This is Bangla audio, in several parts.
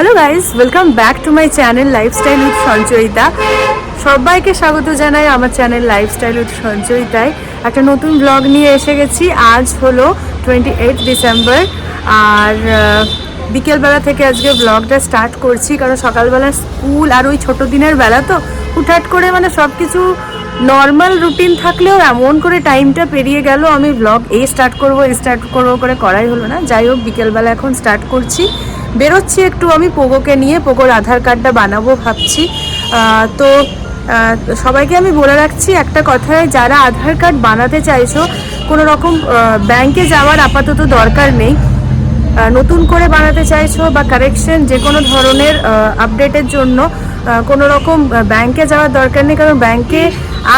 Hello guys welcome back to my channel lifestyle with Sanchayita সবাইকে স্বাগত জানাই আমার চ্যানেল লাইফস্টাইল উইথ সঞ্চয়িতায় একটা নতুন ব্লগ নিয়ে এসে গেছি। আজ হলো টোয়েন্টি এইট ডিসেম্বর আর বিকেলবেলা থেকে আজকে ব্লগটা স্টার্ট করছি, কারণ সকালবেলা স্কুল আর ওই ছোটো দিনের বেলা তো হুটহাট করে মানে সব কিছু নর্মাল রুটিন থাকলেও এমন করে টাইমটা পেরিয়ে গেল। আমি ব্লগ এই স্টার্ট করব এই স্টার্ট করব করে করাই হলো না। যাই হোক, বিকেলবেলা এখন স্টার্ট করছি। বেরোচ্ছি একটু, আমি পোগোকে নিয়ে, পোগোর আধার কার্ডটা বানাবো ভাবছি। তো সবাইকে আমি বলে রাখছি, একটা কথায় যারা আধার কার্ড বানাতে চাইছো, কোনো রকম ব্যাংকে যাওয়ার আপাতত দরকার নেই। নতুন করে বানাতে চাইছো বা কারেকশন যে কোনো ধরনের আপডেটের জন্য কোনো রকম ব্যাংকে যাওয়ার দরকার নেই, কারণ ব্যাংকে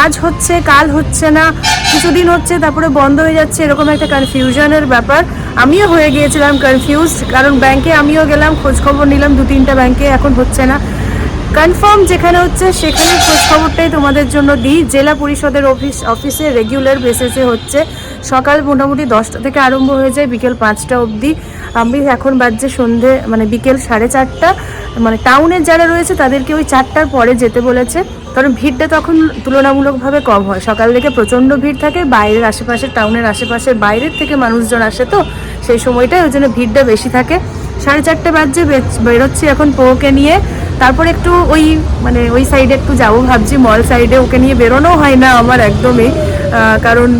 আজ হচ্ছে, কাল হচ্ছে না, কিছুদিন হচ্ছে, তারপরে বন্ধ হয়ে যাচ্ছে, এরকম একটা কনফিউশনের ব্যাপার। আমিও হয়ে গিয়েছিলাম কনফিউজড কারণ ব্যাংকে আমিও গেলাম খোঁজ খবর নিলাম, দু তিনটা ব্যাংকে এখন হচ্ছে না। কনফার্ম যেখানে হচ্ছে, সেখানে খোঁজ খবরটাই তোমাদের জন্য দিই। জেলা পরিষদের অফিস অফিসে রেগুলার বেসিসে হচ্ছে, সকাল মোটামুটি দশটা থেকে আরম্ভ হয়ে যায়, বিকেল পাঁচটা অবধি। আমি এখন বাজছে সন্ধে মানে বিকেল সাড়ে চারটা। মানে টাউনের যারা রয়েছে, তাদেরকে ওই চারটার পরে যেতে বলেছে। কারণ ভিড়টা তখন তুলনামূলকভাবে কম হয়। সকাল থেকে প্রচণ্ড ভিড় থাকে, বাইরের আশেপাশে, টাউনের আশেপাশের বাইরের থেকে মানুষজন আসে তো, সেই সময়টায় ওই জন্য ভিড়টা বেশি থাকে। সাড়ে চারটে বাজছে বে- বেরোচ্ছি এখন পোকে নিয়ে। তারপর একটু ওই মানে ওই সাইডে একটু যাব ভাবছি মল সাইডে ওকে নিয়ে বেরোনো হয় না আমার একদমই। কারণ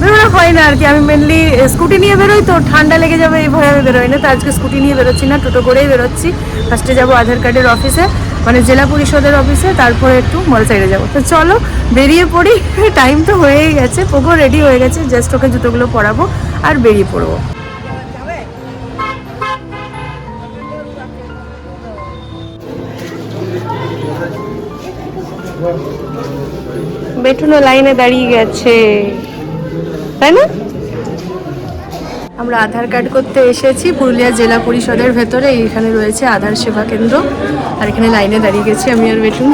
বেরোনো হয় না আর কি। আমি মেনলি স্কুটি নিয়ে বেরোই তো, ঠান্ডা লেগে যাবে, এই ভয়ে আমি বেরোই না। তো আজকে স্কুটি নিয়ে বেরোচ্ছি না, টোটো করেই বেরোচ্ছি। ফার্স্টে যাব আধার কার্ডের অফিসে মানে জেলা পরিষদের অফিসে তারপরে একটু মল সাইডে যাব। তো চলো, বেরিয়ে পড়ি। টাইম তো হয়েই গেছে। পোকো রেডি হয়ে গেছে। জাস্ট ওকে জুতোগুলো পরাবো আর বেরিয়ে পড়ব। বেটুনো লাইনে দাঁড়িয়ে গেছে। তাই না? আমরা আধার কার্ড করতে এসেছি পুরুলিয়া জেলা পরিষদের ভেতরে, এখানে রয়েছে আধার সেবা কেন্দ্র। আর এখানে লাইনে দাঁড়িয়ে গেছি আমি আর বেটুন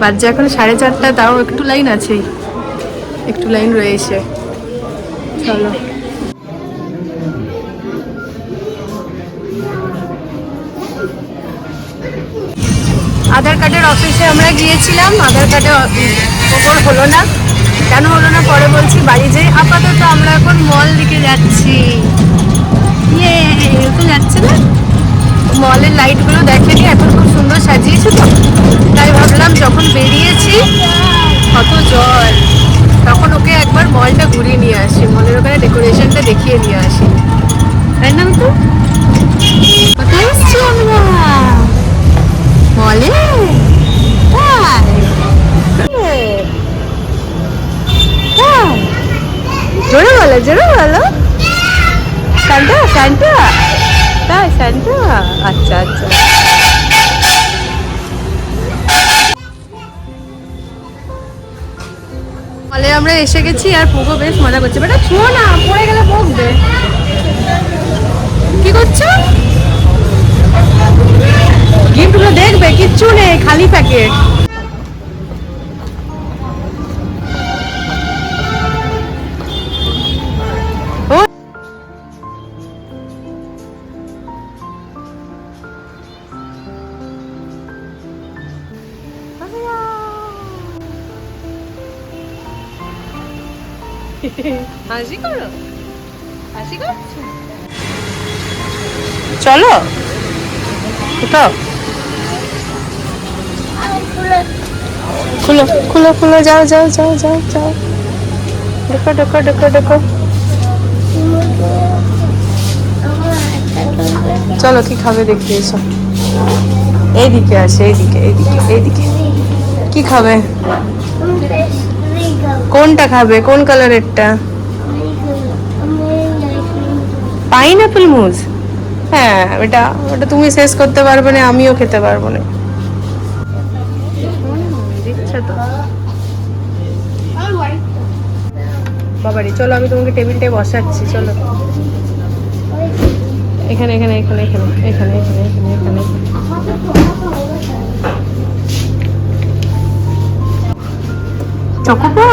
বাজছে এখন সাড়ে চারটা, তাও একটু লাইন আছেই একটু লাইন রয়েছে। চলো। আধার কার্ডের অফিসে আমরা গিয়েছিলাম, আধার কার্ডে ওপর হলো না। কেন হলো না? পরে বলছি বাড়ি যাই আপাতত আমরা এখন মল দিকে যাচ্ছি। ইয়ে তো যাচ্ছে না? মলের লাইটগুলো দেখেনি এখন খুব সুন্দর সাজিয়েছে তো। তাই ভাবলাম যখন বেরিয়েছি, কত জল। তখন ওকে একবার মলটা ঘুরিয়ে নিয়ে আসি মলের ওখানে ডেকোরেশনটা দেখিয়ে নিয়ে আসি। তাই না তো কোথায় এসছি আমরা? মলে বলো জোরে বলো সান্টা সান্টা তাই সান্টা আচ্ছা আচ্ছা মলে আমরা এসে গেছি আর পোকো বেশ মজা করছে। বেটা, ছুঁয়ো না, পড়ে গেলে বকবে। কি করছ? গিফটগুলো দেখবে, কিচ্ছু নেই, খালি প্যাকেট চলো। কোথাও খুলো খুলো খুলো, যাও যাও যাও যাও যাও। দেখো দেখো দেখো দেখো চলো, কি খাবে দেখি এসো। এইদিকে আসে এইদিকে এইদিকে এইদিকে। কি খাবে? কোনটা খাবে? কোন কালারেরটা? পাইনাপেল মুজ হ্যাঁ ওটা ওটা তুমি শেষ করতে পারবে না, আমিও খেতে পারব না। বাবারি, চলো, আমি তোমাকে টেবিলটায় বসাচ্ছি, চলো। এখানে এখানে এখানে এখানে এখানে এখানে এখানে এখানে।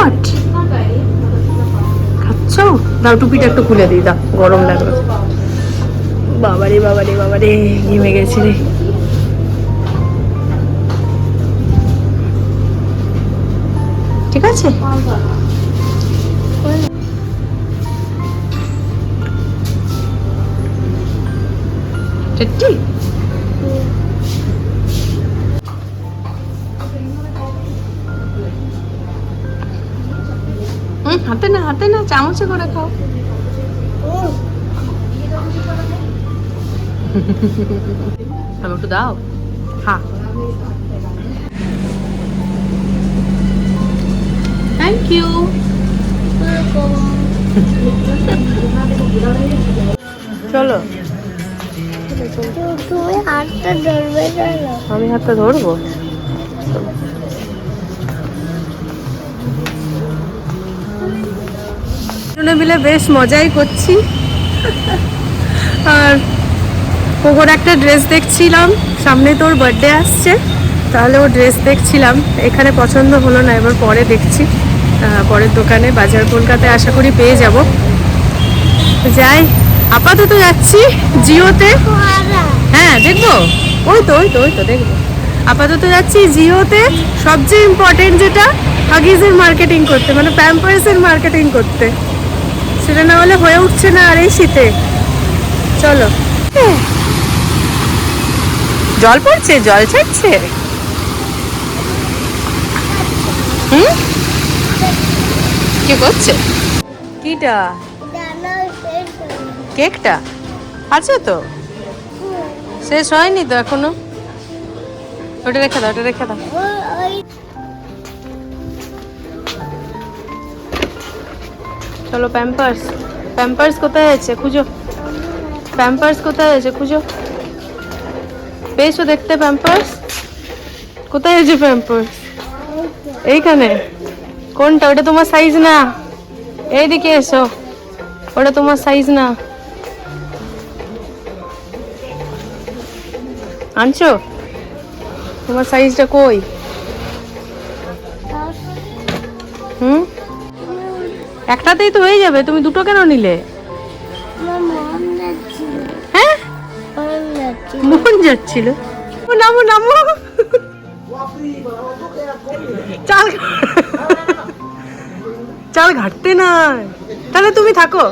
চকোপট খাচ্ছ? দাও টুপিটা একটু খুলে দিই, দাও, গরম লাগল। বাবারে বাবারে বাবারে, ঘেমে গেছি রে। ঠিক আছে? সত্যি হাতে না হাতে না চামচে করে খাও। তবে একটু দাও। হ্যাঁ থ্যাংক ইউ চলো। আমি হাতটা ধরবো? দুজনে মিলে বেশ মজাই করছি। আর পোগোর একটা ড্রেস দেখছিলাম, সামনে তোর বার্থডে আসছে, তাহলে ও ড্রেস দেখছিলাম। এখানে পছন্দ হলো না, এবার পরে দেখছি। পরের দোকানে বাজার কলকাতায় আশা করি পেয়ে যাব। যাই, আপাতত যাচ্ছি জিওতে। হ্যাঁ দেখব। ওই তো ওই তো ওই তো, দেখব। আপাতত যাচ্ছি জিওতে। সবচেয়ে ইম্পর্টেন্ট যেটা, হাগিজের মার্কেটিং করতে মানে প্যাম্পার্সের মার্কেটিং করতে। সেটা না হলে হয়ে উঠছে না আর এই শীতে। চলো। জল পড়ছে? জল ছাড়ছে হুম? কি করছে? কিটা। কেকটা? আছে তো? শেষ হয়নি তো এখনও? ওটা রেখে দাও ওটা রেখে দাও। চলো প্যাম্পার্স প্যাম্পার্স কোথায় আছে? খুঁজো। প্যাম্পার্স কোথায় আছে? খুঁজো। পেয়েছ দেখতে প্যাম্পার্স কোথায় আছে প্যাম্পার্স এইখানে। কোনটা? ওটা তোমার সাইজ না। এইদিকে এসো। ওটা তোমার সাইজ না। আনছো? তোমার সাইজটা কই? একটাতেই তো হয়ে যাবে, তুমি দুটো কেন নিলে? হ্যাঁ? মন যাচ্ছিল। নামো নামো। চাল চাল ঘাটতে নাই তাহলে তুমি থাকো।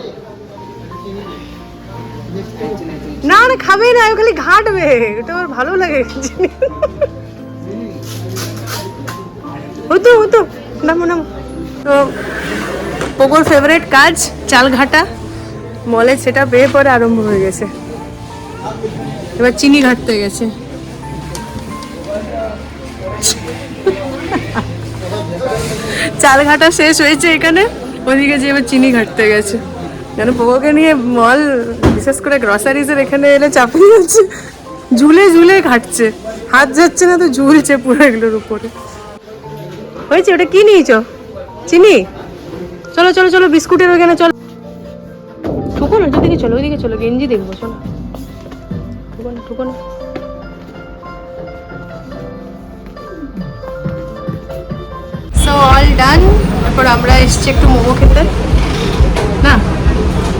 না না, খাবে না খালি ঘাটবে। ওটা আমার ভালো লাগে। হতো হতো নামো নামো। তো পোকোর ফেভারিট কাজ চাল ঘাটা মলে সেটা পেয়ে পরে আরম্ভ হয়ে গেছে। এবার চিনি ঘাটতে গেছে। চাল ঘাটা শেষ হয়েছে এখানে, ওদিকে যে এবার চিনি ঘাটতে গেছে। যেন পোকোকে নিয়ে মল, বিশেষ করে গ্রসারিজের এখানে এলে চাপিয়ে যাচ্ছে ঝুলে ঝুলে ঘাটছে। হাত যাচ্ছে না তো ঝুলছে পুরো এগুলোর উপরে। হয়েছে, ওটা কি নিয়েছো? চিনি? চলো চলো চলো, বিস্কুটের ওখানে চলো। ঠুকো না ওদিকে চলো, ওইদিকে চলো, গেঞ্জি দেখব, চলো। ঠুকো না ঠুকো না। সো অল ডান তারপর আমরা এসছি একটু মোমো খেতে। না,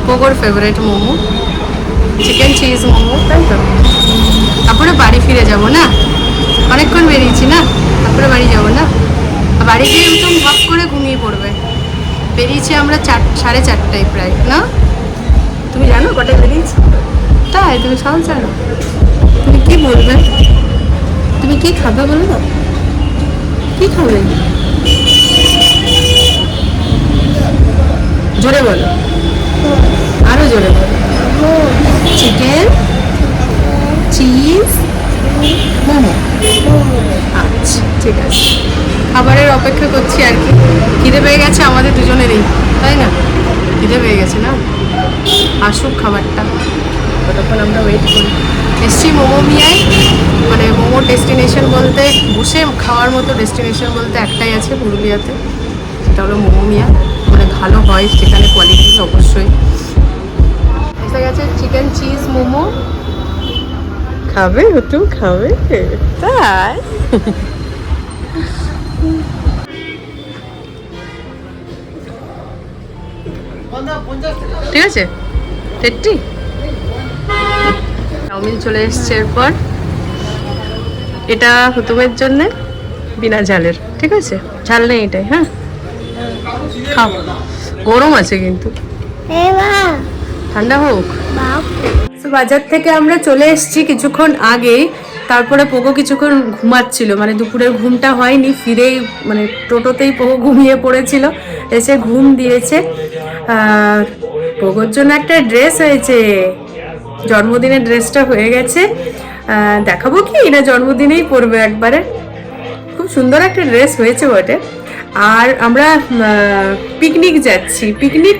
পোগোর favourite momo. Chicken cheese momo, তাই তো? তারপরে বাড়ি ফিরে যাব, না? অনেকক্ষণ বেরিয়েছি, না? তারপরে বাড়ি যাব, না? বাড়ি গিয়ে একদম ভাব করে ঘুমিয়ে পড়বে। বেরিয়েছি আমরা চার সাড়ে চারটায় প্রায় না? তুমি জানো কটায় বেরিয়েছি? তাই তুমি সব জানো। তুমি কি বলবে? তুমি কি খাবে বলো তো? কি খাবে? জোরে বলো। আরও জোরে বলো। Chicken cheese momo. আচ্ছা ঠিক আছে। খাবারের অপেক্ষা করছি আর কি। খিদে পেয়ে গেছে আমাদের দুজনেরই তাই না? খিদে পেয়ে গেছে না? আসুক খাবারটা। ততক্ষণ আমরা ওয়েট করি। এসছি মোমো মিয়ায়। মানে মোমো ডেস্টিনেশন বলতে বসে খাওয়ার মতো ডেস্টিনেশন বলতে একটাই আছে পুরুলিয়াতে। সেটা হলো মোমো মিয়া। মানে ভালো হয় সেখানে কোয়ালিটি অবশ্যই। এসে গেছে চিকেন চিজ মোমো। খাবে হটু খাবে। তাই? ঠিক আছে? তেট্টি চাউমিন চলে এসছে এরপর। এটা হুতুমের জন্য বিনা ঝালের। ঠিক আছে? ঝাল নেই এটাই হ্যাঁ? খাও। গরম আছে কিন্তু। ঠান্ডা হোক। বাজার থেকে আমরা চলে এসেছি কিছুক্ষণ আগেই। তারপরে পোগো কিছুক্ষণ ঘুমাচ্ছিল। মানে দুপুরের ঘুমটা হয়নি, ফিরেই মানে টোটোতেই পোগো ঘুমিয়ে পড়েছিল। এসে ঘুম দিয়েছে। পোগোর জন্য একটা ড্রেস হয়েছে। জন্মদিনের ড্রেসটা হয়ে গেছে। দেখাবো কি? না জন্মদিনেই পরবে একবারে। খুব সুন্দর একটা ড্রেস হয়েছে বটে। আর আমরা পিকনিক যাচ্ছি। পিকনিক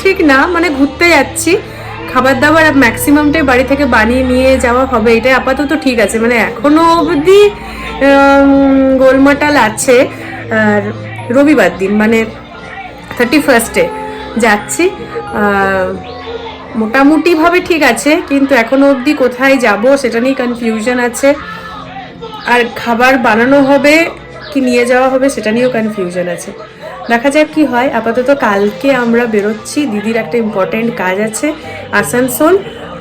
ঠিক না মানে ঘুরতে যাচ্ছি। খাবার দাবার ম্যাক্সিমামটাই বাড়ি থেকে বানিয়ে নিয়ে যাওয়া হবে, এটাই আপাতত ঠিক আছে। মানে এখনও অবধি গোলমাটাল আছে, আর রবিবার দিন মানে থার্টি ফার্স্টে যাচ্ছি মোটামুটিভাবে ঠিক আছে, কিন্তু এখনও অবধি কোথায় যাব সেটা নিয়ে কনফিউশন আছে। আর খাবার বানানো হবে, কি নিয়ে যাওয়া হবে সেটা নিয়েও কনফিউশন আছে। দেখা যাক কি হয়। আপাতত কালকে আমরা বেরোচ্ছি। দিদির একটা ইম্পর্টেন্ট কাজ আছে, আসানসোল।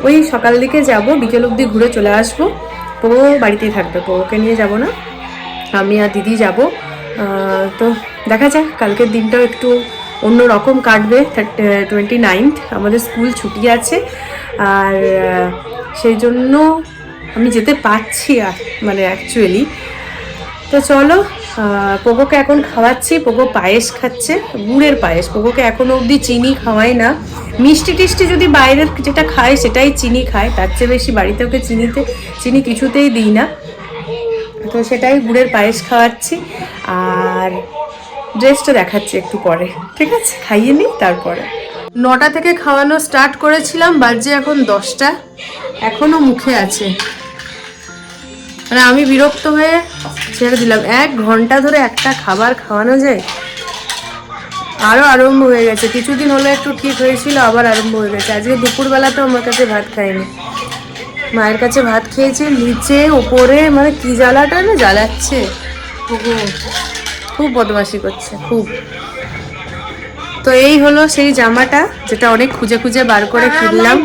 ওই সকাল দিকে যাব, বিকেল অবধি ঘুরে চলে আসব। পৌও বাড়িতেই থাকবে পৌকে নিয়ে যাব না। আমি আর দিদি যাব। তো দেখা যাক, কালকের দিনটাও একটু অন্য রকম কাটবে। টোয়েন্টি নাইনথ আমাদের স্কুল ছুটি আছে। আর সেই জন্য আমি যেতে পারছি আর মানে অ্যাকচুয়ালি তো চলো পোগোকে এখন খাওয়াচ্ছি, পোগো পায়েস খাচ্ছে, গুড়ের পায়েস। পোগোকে এখনও অবধি চিনি খাওয়াই না। মিষ্টি টিষ্টি যদি বাইরের যেটা খায়, সেটাই চিনি খায়। তার চেয়ে বেশি বাড়িতে ওকে চিনিতে, চিনি কিছুতেই দিই না। তো সেটাই গুড়ের পায়েস খাওয়াচ্ছি। আর ড্রেসটা দেখাচ্ছি একটু পরে, ঠিক আছে? খাইয়ে নিই, তারপরে। নটা থেকে খাওয়ানো স্টার্ট করেছিলাম, বাজে এখন দশটা। এখনও মুখে আছে। মানে আমি বিরক্ত হয়ে ছেড়ে দিলাম। এক ঘণ্টা ধরে একটা খাবার খাওয়ানো যায় আরও আরম্ভ হয়ে গেছে। কিছুদিন হলো একটু ঠিক হয়েছিল আবার আরম্ভ হয়ে গেছে। আজকে দুপুরবেলাতেও আমার কাছে ভাত খায়নি মায়ের কাছে ভাত খেয়েছে নিচে ওপরে মানে কি জ্বালাটা না জ্বালাচ্ছে। খুব বদমাশি করছে খুব। তো এই হলো সেই জামাটা যেটা অনেক খুঁজে খুঁজে বার করে কিনলাম।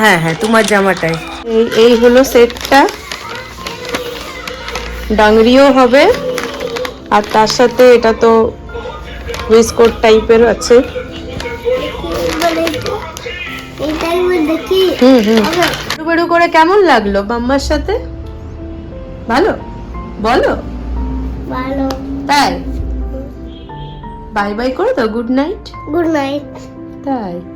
হ্যাঁ হ্যাঁ তোমার জামাটাই। এই এই হলো সেটটা। ডাংরিও হবে। আর তার সাথে এটা তো ওয়েস্টকোট টাইপের আছে। হুম হুম। বেড়ু করে কেমন লাগল বাম্মার সাথে? ভালো? বলো। ভালো তাই? বাই বাই করে দাও গুড নাইট। Good night. তাই?